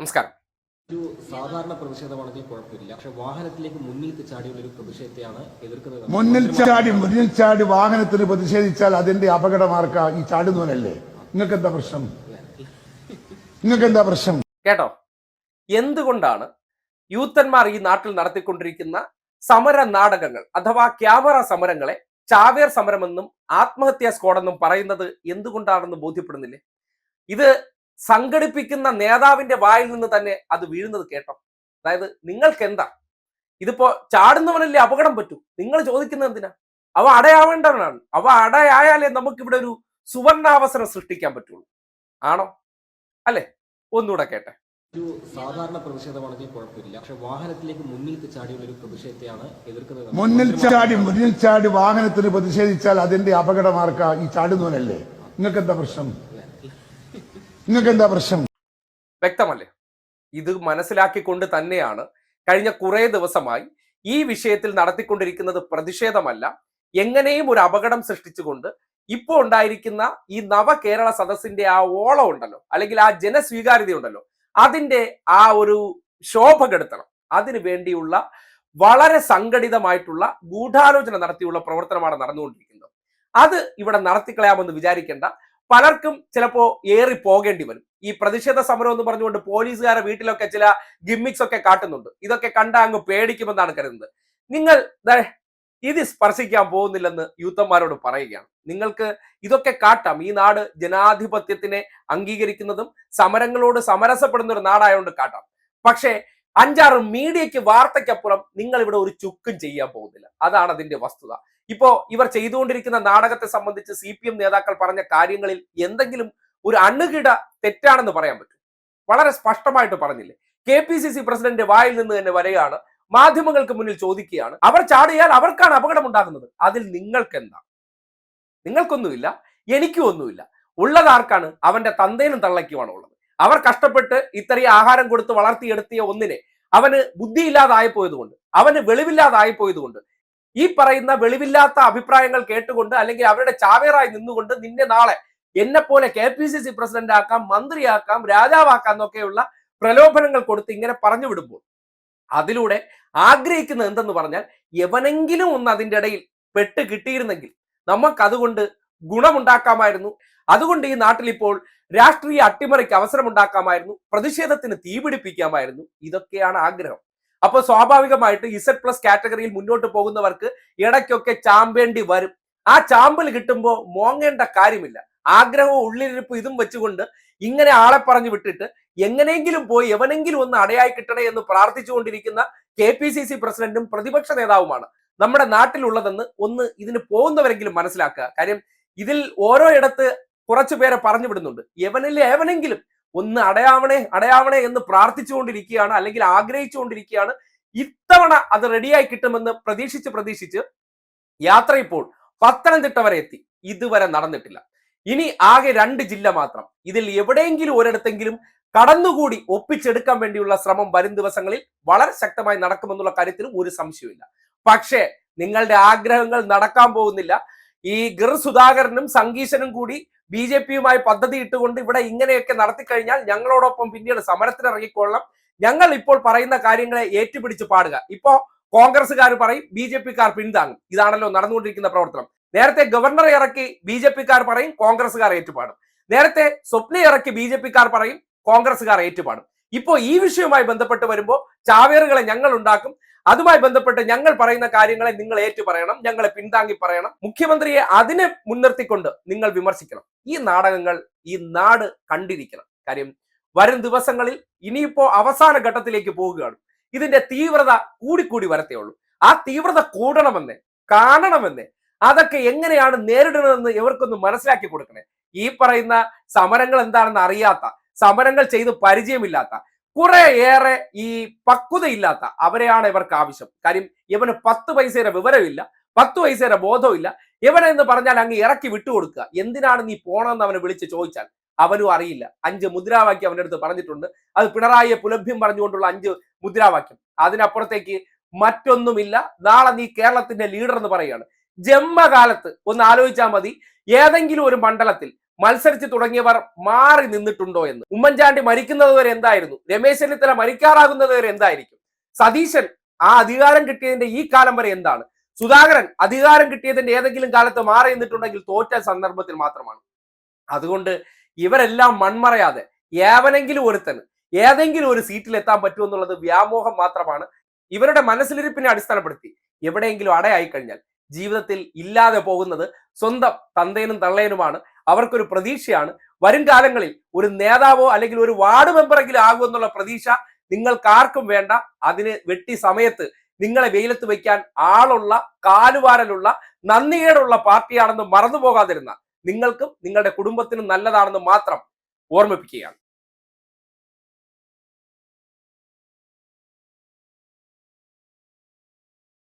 നമസ്കാരം. ഒരു സാധാരണ പ്രതിഷേധമാണെങ്കിൽ കുഴപ്പമില്ല. പക്ഷെ വാഹനത്തിലേക്ക് മുന്നിൽ ചാടിയുള്ള ഒരു പ്രതിഷേധത്തെയാണ് എതിർക്കുന്നത് മുന്നിൽ ചാടി മുന്നിൽ ചാടി വാഹനത്തിന് പ്രതിഷേധിച്ചാൽ അതിന്റെ അപകടമാർക്ക ഈ ചാടുന്നവനല്ലേ? നിങ്ങൾക്ക് എന്താ പ്രശ്നം? നിങ്ങൾക്ക് എന്താ പ്രശ്നം? കേട്ടോ? എന്തുകൊണ്ടാണ് യൂത്തന്മാർ ഈ നാട്ടിൽ നടത്തിക്കൊണ്ടിരിക്കുന്ന സമര നാടകങ്ങൾ അഥവാ ക്യാമറ സമരങ്ങളെ ചാവേർ സമരമെന്നും ആത്മഹത്യാ സ്ക്വാഡെന്നും പറയുന്നത് എന്തുകൊണ്ടാണെന്ന് ബോധ്യപ്പെടുന്നില്ലേ? ഇത് സംഘടിപ്പിക്കുന്ന നേതാവിന്റെ വായിൽ നിന്ന് തന്നെ അത് വീഴുന്നത് കേട്ടോ. അതായത് നിങ്ങൾക്ക് എന്താ ഇതിപ്പോ ചാടുന്നവനല്ലേ അപകടം പറ്റൂ? നിങ്ങൾ ചോദിക്കുന്നത് എന്തിനാ? അവ അടയാവേണ്ടവനാണ് അവ അടയായാലേ നമുക്കിവിടെ ഒരു സുവർണാവസരം സൃഷ്ടിക്കാൻ പറ്റുള്ളൂ. ആണോ? അല്ലെ? ഒന്നുകൂടെ കേട്ടെ. ഒരു സാധാരണ പ്രതിഷേധമാണെങ്കിൽ കുഴപ്പമില്ല. പക്ഷെ വാഹനത്തിലേക്ക് മുന്നിൽ ചാടിയുള്ള ഒരു പ്രതിഷേധത്തെയാണ് എതിർക്കുന്നത്. മുന്നിൽ ചാടി മുന്നിൽ ചാടി വാഹനത്തിന് പ്രതിഷേധിച്ചാൽ അതിന്റെ അപകടമാർക്ക ഈ ചാടുന്നവനല്ലേ? നിങ്ങൾക്ക് എന്താ പ്രശ്നം? നിങ്ങൾക്ക് എന്താ പ്രശ്നം? വ്യക്തമല്ലേ? ഇത് മനസ്സിലാക്കിക്കൊണ്ട് തന്നെയാണ് കഴിഞ്ഞ കുറേ ദിവസമായി ഈ വിഷയത്തിൽ നടത്തിക്കൊണ്ടിരിക്കുന്നത് പ്രതിഷേധമല്ല. എങ്ങനെയും ഒരു അപകടം സൃഷ്ടിച്ചുകൊണ്ട് ഇപ്പോൾ ഉണ്ടായിരിക്കുന്ന ഈ നവകേരള സദസ്സിന്റെ ആ ഓളം ഉണ്ടല്ലോ അല്ലെങ്കിൽ ആ ജനസ്വീകാര്യത ഉണ്ടല്ലോ അതിന്റെ ആ ഒരു ശോഭ കെടുത്തണം. അതിനു വേണ്ടിയുള്ള വളരെ സംഘടിതമായിട്ടുള്ള ഗൂഢാലോചന നടത്തിയുള്ള പ്രവർത്തനമാണ് നടന്നുകൊണ്ടിരിക്കുന്നത്. അത് ഇവിടെ നടത്തിക്കളയാമെന്ന് വിചാരിക്കേണ്ട. പലർക്കും ചിലപ്പോ ഏറി പോകേണ്ടി വരും. ഈ പ്രതിഷേധ സമരം എന്ന് പറഞ്ഞുകൊണ്ട് പോലീസുകാരെ വീട്ടിലൊക്കെ ചില ഗിമ്മിക്സ് ഒക്കെ കാട്ടുന്നുണ്ട്. ഇതൊക്കെ കണ്ട അങ്ങ് പേടിക്കുമെന്നാണ് കരുതുന്നത്. നിങ്ങൾ ഇത് സ്പർശിക്കാൻ പോകുന്നില്ലെന്ന് യൂത്തന്മാരോട് പറയുകയാണ്. നിങ്ങൾക്ക് ഇതൊക്കെ കാട്ടാം. ഈ നാട് ജനാധിപത്യത്തിനെ അംഗീകരിക്കുന്നതും സമരങ്ങളോട് സമരസപ്പെടുന്ന ഒരു നാടായതുകൊണ്ട് കാട്ടാം. പക്ഷേ അഞ്ചാറ് മീഡിയയ്ക്ക് വാർത്തയ്ക്കപ്പുറം നിങ്ങൾ ഇവിടെ ഒരു ചുക്കും ചെയ്യാൻ പോകുന്നില്ല. അതാണ് അതിന്റെ വസ്തുത. ഇപ്പോ ഇവർ ചെയ്തുകൊണ്ടിരിക്കുന്ന നാടകത്തെ സംബന്ധിച്ച് സി പി എം നേതാക്കൾ പറഞ്ഞ കാര്യങ്ങളിൽ എന്തെങ്കിലും ഒരു അണുകിട തെറ്റാണെന്ന് പറയാൻ പറ്റും. വളരെ സ്പഷ്ടമായിട്ട് പറഞ്ഞില്ലേ? K P C C president വായിൽ നിന്ന് തന്നെ വരെയാണ് മാധ്യമങ്ങൾക്ക് മുന്നിൽ ചോദിക്കുകയാണ് അവർ ചാടിയാൽ അവർക്കാണ് അപകടം ഉണ്ടാകുന്നത്. അതിൽ നിങ്ങൾക്ക് എന്താ നിങ്ങൾക്കൊന്നുമില്ല എനിക്കും ഒന്നുമില്ല. ഉള്ളത് ആർക്കാണ്? അവന്റെ തന്തേനും തള്ളയ്ക്കുമാണ് ഉള്ളത്. അവർ കഷ്ടപ്പെട്ട് ഇത്രയും ആഹാരം കൊടുത്ത് വളർത്തിയെടുത്തിയ ഒന്നിനെ അവന് ബുദ്ധിയില്ലാതായി പോയതുകൊണ്ട് അവന് വെളിവില്ലാതായി പോയതുകൊണ്ട് ഈ പറയുന്ന വെളിവില്ലാത്ത അഭിപ്രായങ്ങൾ കേട്ടുകൊണ്ട് അല്ലെങ്കിൽ അവരുടെ ചാവേറായി നിന്നുകൊണ്ട് നിന്നെ നാളെ എന്നെ പോലെ K P C C president ആക്കാം മന്ത്രിയാക്കാം രാജാവാക്കാം എന്നൊക്കെയുള്ള പ്രലോഭനങ്ങൾ കൊടുത്ത് ഇങ്ങനെ പറഞ്ഞു വിടുമ്പോൾ അതിലൂടെ ആഗ്രഹിക്കുന്നത് എന്തെന്ന് പറഞ്ഞാൽ എവനെങ്കിലും ഒന്ന് അതിന്റെ ഇടയിൽ പെട്ട് കിട്ടിയിരുന്നെങ്കിൽ നമുക്ക് അതുകൊണ്ട് ഗുണമുണ്ടാക്കാമായിരുന്നു. അതുകൊണ്ട് ഈ നാട്ടിൽ ഇപ്പോൾ രാഷ്ട്രീയ അട്ടിമറിക്ക് അവസരമുണ്ടാക്കാമായിരുന്നു. പ്രതിഷേധത്തിന് തീപിടിപ്പിക്കാമായിരുന്നു ഇതൊക്കെയാണ് ആഗ്രഹം. അപ്പോൾ സ്വാഭാവികമായിട്ട് ഇസഡ് പ്ലസ് കാറ്റഗറിയിൽ മുന്നോട്ട് പോകുന്നവർക്ക് ഇടയ്ക്കൊക്കെ ചാമ്പേണ്ടി വരും. ആ ചാമ്പൽ കിട്ടുമ്പോൾ മോങ്ങേണ്ട കാര്യമില്ല. ആഗ്രഹവും ഉള്ളിലിരിപ്പ് ഇതും വെച്ചുകൊണ്ട് ഇങ്ങനെ ആളെ പറഞ്ഞു വിട്ടിട്ട് എങ്ങനെയെങ്കിലും പോയി എവനെങ്കിലും ഒന്ന് അടയായി കിട്ടണേ എന്ന് പ്രാർത്ഥിച്ചുകൊണ്ടിരിക്കുന്ന കെ പി സി സി പ്രസിഡന്റും പ്രതിപക്ഷ നേതാവുമാണ് നമ്മുടെ നാട്ടിലുള്ളതെന്ന് ഒന്ന് ഇതിന് പോകുന്നവരെങ്കിലും മനസ്സിലാക്കുക. കാര്യം ഇതിൽ ഓരോ ഇടത്ത് കുറച്ചു പേരെ പറഞ്ഞു വിടുന്നുണ്ട്. എവനിൽ എവനെങ്കിലും ഒന്ന് അടയാവണേ അടയാവണേ എന്ന് പ്രാർത്ഥിച്ചുകൊണ്ടിരിക്കുകയാണ് അല്ലെങ്കിൽ ആഗ്രഹിച്ചുകൊണ്ടിരിക്കുകയാണ്. ഇത്തവണ അത് റെഡിയായി കിട്ടുമെന്ന് പ്രതീക്ഷിച്ച് പ്രതീക്ഷിച്ച് യാത്ര ഇപ്പോൾ പത്തനംതിട്ട വരെ എത്തി. ഇതുവരെ നടന്നിട്ടില്ല. ഇനി ആകെ രണ്ട് ജില്ല മാത്രം. ഇതിൽ എവിടെയെങ്കിലും ഒരിടത്തെങ്കിലും കടന്നുകൂടി ഒപ്പിച്ചെടുക്കാൻ വേണ്ടിയുള്ള ശ്രമം വരും ദിവസങ്ങളിൽ വളരെ ശക്തമായി നടക്കുമെന്നുള്ള കാര്യത്തിൽ ഒരു സംശയമില്ല പക്ഷേ നിങ്ങളുടെ ആഗ്രഹങ്ങൾ നടക്കാൻ പോകുന്നില്ല. ഈ ഗിർ സുധാകരനും സംഗീശനും കൂടി ബി ജെ പിയുമായി പദ്ധതി ഇട്ടുകൊണ്ട് ഇവിടെ ഇങ്ങനെയൊക്കെ നടത്തിക്കഴിഞ്ഞാൽ ഞങ്ങളോടൊപ്പം പിന്നീട് സമരത്തിന് ഇറങ്ങിക്കൊള്ളാം ഞങ്ങൾ ഇപ്പോൾ പറയുന്ന കാര്യങ്ങളെ ഏറ്റുപിടിച്ച് പാടുക. ഇപ്പോ കോൺഗ്രസ്സുകാർ പറയും ബി ജെ പിക്കാർ പിന്താങ്ങും. ഇതാണല്ലോ നടന്നുകൊണ്ടിരിക്കുന്ന പ്രവർത്തനം. നേരത്തെ ഗവർണർ ഇറക്കി ബി ജെ പിക്കാർ പറയും കോൺഗ്രസ്സുകാർ ഏറ്റുപാടും. നേരത്തെ സ്വപ്ന ഇറക്കി ബി ജെ പിക്കാർ പറയും കോൺഗ്രസ്സുകാർ ഏറ്റുപാടും. ഇപ്പോ ഈ വിഷയവുമായി ബന്ധപ്പെട്ട് വരുമ്പോൾ ചാവേറുകളെ ഞങ്ങൾ ഉണ്ടാക്കും. അതുമായി ബന്ധപ്പെട്ട് ഞങ്ങൾ പറയുന്ന കാര്യങ്ങളെ നിങ്ങൾ ഏറ്റു പറയണം ഞങ്ങളെ പിന്താങ്ങി പറയണം. മുഖ്യമന്ത്രിയെ അതിനെ മുൻനിർത്തിക്കൊണ്ട് നിങ്ങൾ വിമർശിക്കണം. ഈ നാടകങ്ങൾ ഈ നാട് കണ്ടിരിക്കണം. കാര്യം വരും ദിവസങ്ങളിൽ ഇനിയിപ്പോ അവസാന ഘട്ടത്തിലേക്ക് പോവുകയാണ്. ഇതിന്റെ തീവ്രത കൂടിക്കൂടി വരത്തേ ഉള്ളൂ. ആ തീവ്രത കൂടണമെന്ന് കാണണമെന്ന് അതൊക്കെ എങ്ങനെയാണ് നേരിടണമെന്ന് ഇവർക്കൊന്ന് മനസ്സിലാക്കി കൊടുക്കണേ? ഈ പറയുന്ന സമരങ്ങൾ എന്താണെന്ന് അറിയാത്ത സമരങ്ങൾ ചെയ്ത് പരിചയമില്ലാത്ത കുറെ ഏറെ ഈ പക്വതയില്ലാത്ത അവരെയാണ് ഇവർക്ക് ആവശ്യം. കാര്യം ഇവന് പത്ത് പൈസയുടെ വിവരമില്ല പത്ത് പൈസയുടെ ബോധമില്ല ഇവനെന്ന് പറഞ്ഞാൽ അങ്ങ് ഇറക്കി വിട്ടുകൊടുക്കുക എന്തിനാണ് നീ പോണമെന്ന് അവനെ വിളിച്ച് ചോദിച്ചാൽ അവനും അറിയില്ല. അഞ്ച് മുദ്രാവാക്യം അവന്റെ അടുത്ത് പറഞ്ഞിട്ടുണ്ട്. അത് പിണറായിയെ പുലഭ്യം പറഞ്ഞുകൊണ്ടുള്ള അഞ്ച് മുദ്രാവാക്യം. അതിനപ്പുറത്തേക്ക് മറ്റൊന്നുമില്ല. നാളെ നീ കേരളത്തിന്റെ ലീഡർ എന്ന് പറയുകയാണ്. ജന്മകാലത്ത് ഒന്ന് ആലോചിച്ചാൽ മതി. ഏതെങ്കിലും ഒരു മണ്ഡലത്തിൽ മത്സരിച്ച് തുടങ്ങിയവർ മാറി നിന്നിട്ടുണ്ടോ എന്ന്. ഉമ്മൻചാണ്ടി മരിക്കുന്നത് വരെ എന്തായിരുന്നു? രമേശ് ചെന്നിത്തല മരിക്കാറാകുന്നത് വരെ എന്തായിരിക്കും? സതീശൻ ആ അധികാരം കിട്ടിയതിന്റെ ഈ കാലം വരെ എന്താണ്? സുധാകരൻ അധികാരം കിട്ടിയതിന്റെ ഏതെങ്കിലും കാലത്ത് മാറി നിന്നിട്ടുണ്ടെങ്കിൽ തോറ്റ സന്ദർഭത്തിൽ മാത്രമാണ്. അതുകൊണ്ട് ഇവരെല്ലാം മൺമറയാതെ ഏവനെങ്കിലും ഒരുത്തന് ഏതെങ്കിലും ഒരു സീറ്റിൽ എത്താൻ പറ്റുമെന്നുള്ളത് വ്യാമോഹം മാത്രമാണ്. ഇവരുടെ മനസ്സിലിരിപ്പിനെ അടിസ്ഥാനപ്പെടുത്തി എവിടെയെങ്കിലും അടയായി കഴിഞ്ഞാൽ ജീവിതത്തിൽ ഇല്ലാതെ പോകുന്നത് സ്വന്തം തന്തേനും തള്ളേനുമാണ്. അവർക്കൊരു പ്രതീക്ഷയാണ്. വരും കാലങ്ങളിൽ ഒരു നേതാവോ അല്ലെങ്കിൽ ഒരു വാർഡ് മെമ്പറെങ്കിലും ആകുമെന്നുള്ള പ്രതീക്ഷ നിങ്ങൾക്കാർക്കും വേണ്ട. അതിന് വെട്ടി സമയത്ത് നിങ്ങളെ വെയിലത്ത് വയ്ക്കാൻ ആളുള്ള കാലുവാരലുള്ള നന്ദികേടുള്ള പാർട്ടിയാണെന്ന് മറന്നു പോകാതിരുന്ന നിങ്ങൾക്കും നിങ്ങളുടെ കുടുംബത്തിനും നല്ലതാണെന്ന് മാത്രം ഓർമ്മിപ്പിക്കുകയാണ്.